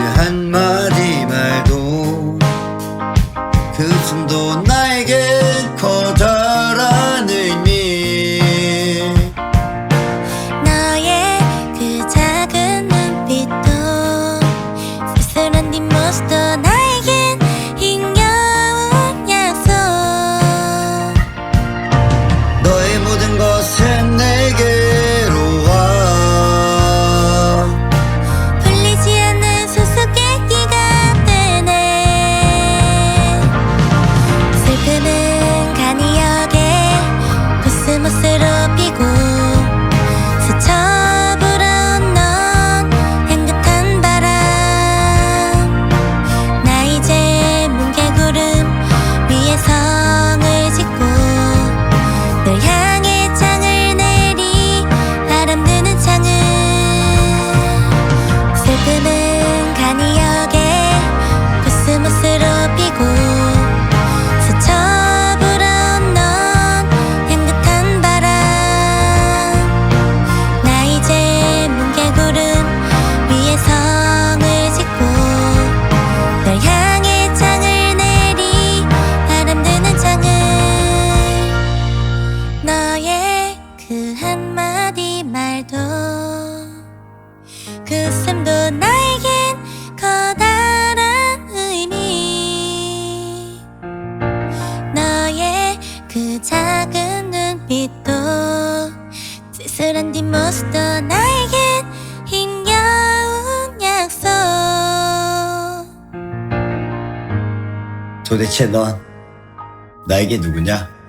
한 마디 말도 せませら 그 삶도 나에겐 커다란 의미 너의 그 작은 눈빛도 쓸쓸한 뒷모습도 나에겐 힘겨운 약속 도대체 넌 나에게 누구냐?